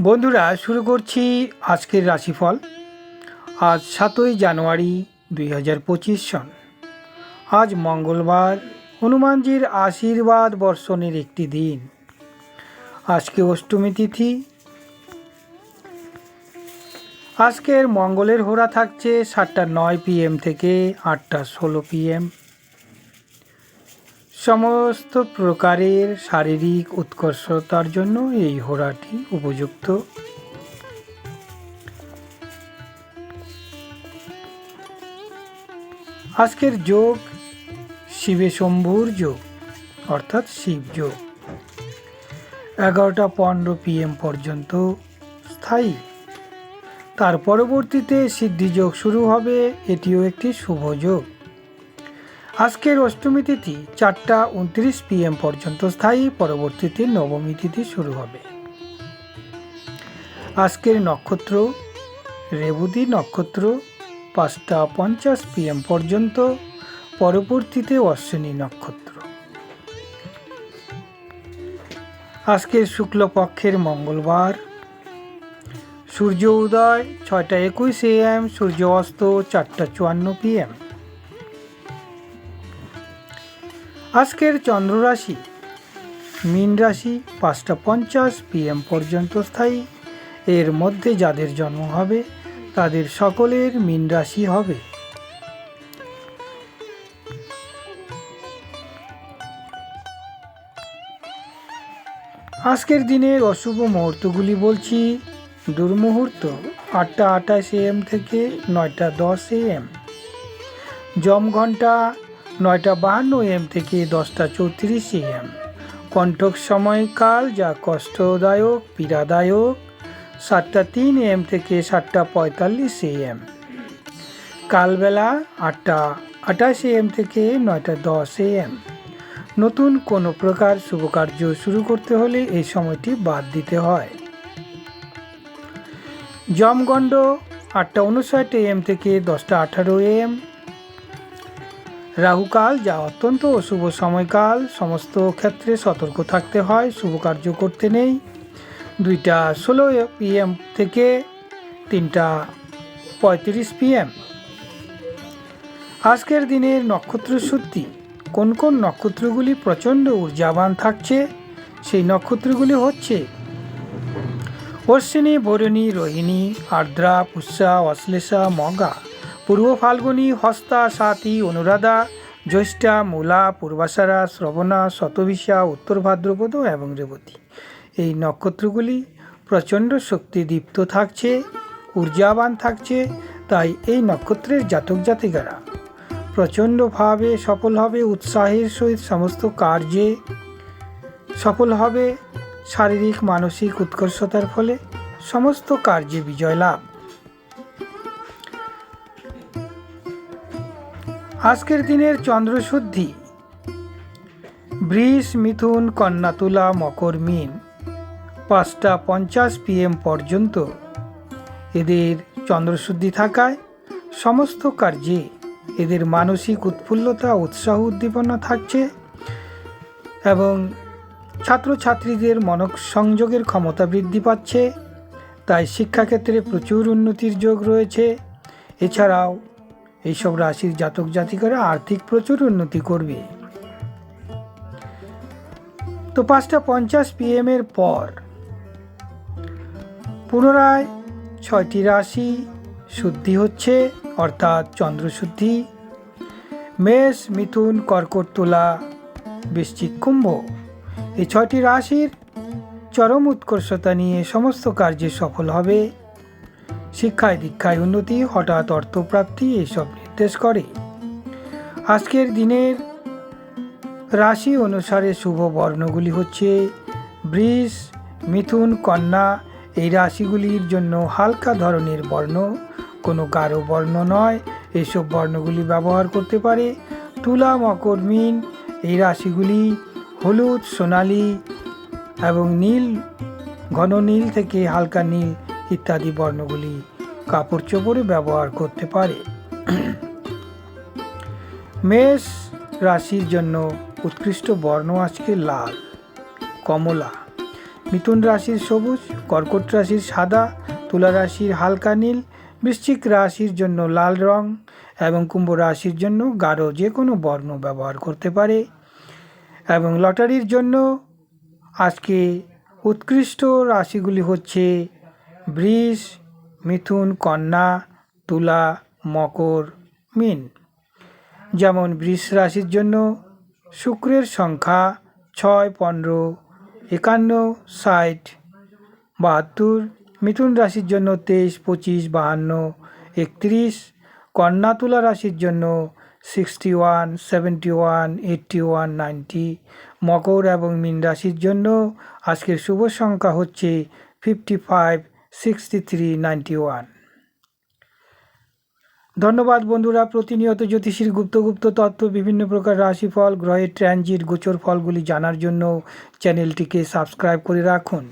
বন্ধুরা, শুরু করছি আজকের রাশিফল। আজ সাতই জানুয়ারি দুই হাজার পঁচিশ সন। আজ মঙ্গলবার, হনুমানজির আশীর্বাদ বর্ষণের একটি দিন। আজকে অষ্টমী তিথি। আজকের মঙ্গলের হোরা থাকছে সাতটা নয় পিএম থেকে আটটা ষোলো পিএম সমস্ত প্রকারের শারীরিক উৎকর্ষতার জন্য এই হোরাটি উপযুক্ত। আজকের যোগ শিবে শম্ভুর যোগ, অর্থাৎ শিব যোগ। এগারোটা পনেরো পিএম পর্যন্ত স্থায়ী। তার পরবর্তীতে সিদ্ধিযোগ শুরু হবে, এটিও একটি শুভ যোগ। আজকের অষ্টমী তিথি চারটা উনত্রিশ পিএম পর্যন্ত স্থায়ী। পরবর্তীতে নবমী তিথি শুরু হবে। আজকের নক্ষত্র, রেবতী নক্ষত্র, পাঁচটা পঞ্চাশ পিএম পর্যন্ত। পরবর্তীতে অশ্বিনী নক্ষত্র। আজকের শুক্লপক্ষের মঙ্গলবার। সূর্য উদয় ছয়টা একুশ এএম সূর্য অস্ত চারটা চুয়ান্ন পিএম আজকের চন্দ্র রাশি মীন রাশি পাঁচটা পঞ্চাশ পিএম পর্যন্ত স্থায়ী। এর মধ্যে যাদের জন্ম হবে, তাদের সকলের মীন রাশি হবে। আজকের দিনের অশুভ মুহূর্তগুলি বলছি। দুর্মুহূর্ত আটটা আঠাশ এম থেকে নয়টা দশ এএম জম ঘণ্টা নয়টা বাহান্ন এম থেকে দশটা চৌত্রিশ এম। কণ্ঠক সময়কাল যা কষ্টদায়ক, পীড়াদায়ক। সাতটা তিন এম থেকে সাতটা পঁয়তাল্লিশ এম। কালবেলা আটটা আঠাশ এম থেকে নয়টা দশ এম। নতুন কোনো প্রকার শুভকার্য শুরু করতে হলে এই সময়টি বাদ দিতে হয়। জমগণ্ড আটটা উনষাট এম থেকে দশটা আঠারো এম। রাহুকাল, যা অত্যন্ত অশুভ সময়কাল। সমস্ত ক্ষেত্রে সতর্ক থাকতে হয়, শুভ কার্য করতে নেই। দুইটা ষোলো পিএম থেকে তিনটা পঁয়ত্রিশ পিএম আজকের দিনের নক্ষত্র সত্যি কোন কোন নক্ষত্রগুলি প্রচণ্ড ঊর্জাবান থাকছে? সেই নক্ষত্রগুলি হচ্ছে অশ্বিনী, বরণী, রোহিণী, আর্দ্রা, পুষ্যা, অশ্লেষা, মগা। পূর্ব ফাল্গুনী হস্তা সাথী অনুরাধা, জ্যৈষ্ঠা মূলা, পূর্বাশারা, শ্রবণা শতবিশা উত্তর ভাদ্রপদ এবং রেবতী। এই নক্ষত্রগুলি প্রচণ্ড শক্তিদীপ্ত থাকছে, ঊর্জাবান থাকছে, তাই এই নক্ষত্রের জাতক জাতিকারা প্রচণ্ডভাবে সফল হবে উৎসাহের সহিত সমস্ত কার্যে, সফল হবে শারীরিক, মানসিক উৎকর্ষতার ফলে সমস্ত কার্যে বিজয় লাভ। আজকের দিনের চন্দ্রশুদ্ধি। বৃষ মিথুন কন্যা তুলা মকর, মিন। পাঁচটা পঞ্চাশ পিএম পর্যন্ত। এদের চন্দ্রশুদ্ধি থাকায় সমস্ত কার্যে এদের মানসিক উৎফুল্লতা, উৎসাহ উদ্দীপনা থাকছে এবং ছাত্রছাত্রীদের মনক সংযোগের ক্ষমতা বৃদ্ধি পাচ্ছে। তাই শিক্ষাক্ষেত্রে প্রচুর উন্নতির যোগ রয়েছে। এছাড়াও এইসব রাশির জাতক জাতিকারা আর্থিক প্রচুর উন্নতি করবে। তো পাঁচটা পঞ্চাশ পিএম এর পর পুনরায় ছয়টি রাশি শুদ্ধি হচ্ছে, অর্থাৎ চন্দ্রশুদ্ধি মেষ, মিথুন, কর্কট তুলা, বৃশ্চিক কুম্ভ। এই ছয়টি রাশির চরম উৎকর্ষতা নিয়ে সমস্ত কার্যে সফল হবে। শিক্ষায় দীক্ষায় উন্নতি, হঠাৎ অর্থপ্রাপ্তি, এসব নির্দেশ করে। আজকের দিনের রাশি অনুসারে শুভ বর্ণগুলি হচ্ছে বৃষ, মিথুন, কন্যা। এই রাশিগুলির জন্য হালকা ধরনের বর্ণ, কোনো গাঢ় বর্ণ নয়। এইসব বর্ণগুলি ব্যবহার করতে পারে তুলা, মকর, মিন। এই রাশিগুলি হলুদ, সোনালি এবং নীল, ঘন নীল থেকে হালকা নীল ইত্যাদি বর্ণগুলি কাপড় চোপড়ে ব্যবহার করতে পারে। মেষ রাশির জন্য উৎকৃষ্ট বর্ণ আজকে লাল, কমলা। মিথুন রাশির সবুজ, কর্কট রাশির সাদা, তুলা রাশির হালকা নীল, বৃশ্চিক রাশির জন্য লাল রং এবং কুম্ভ রাশির জন্য গাঢ় যে কোনো বর্ণ ব্যবহার করতে পারে। এবং লটারির জন্য আজকে উৎকৃষ্ট রাশিগুলি হচ্ছে বৃষ, মিথুন, কন্যা, তুলা, মকর, মিন। যেমন বৃষ রাশির জন্য শুক্রের সংখ্যা ছয়, পনেরো, একান্ন, ষাট, বাহাত্তর, মিথুন রাশির জন্য তেইশ, পঁচিশ, বাহান্ন, একত্রিশ, কন্যা তুলা রাশির জন্য sixty one seventy one eighty one ninety মকর এবং মীন রাশির জন্য আজকের শুভ সংখ্যা হচ্ছে fifty five sixty three ninety one ধন্যবাদ বন্ধুরা। প্রতিনিয়ত জ্যোতিষীর গুপ্তগুপ্ত গুপ্ত তত্ত্ব, বিভিন্ন প্রকার রাশিফল, গ্রহের ট্রানজিট, গোচর ফলগুলি জানার জন্য চ্যানেলটিকে সাবস্ক্রাইব করে রাখুন।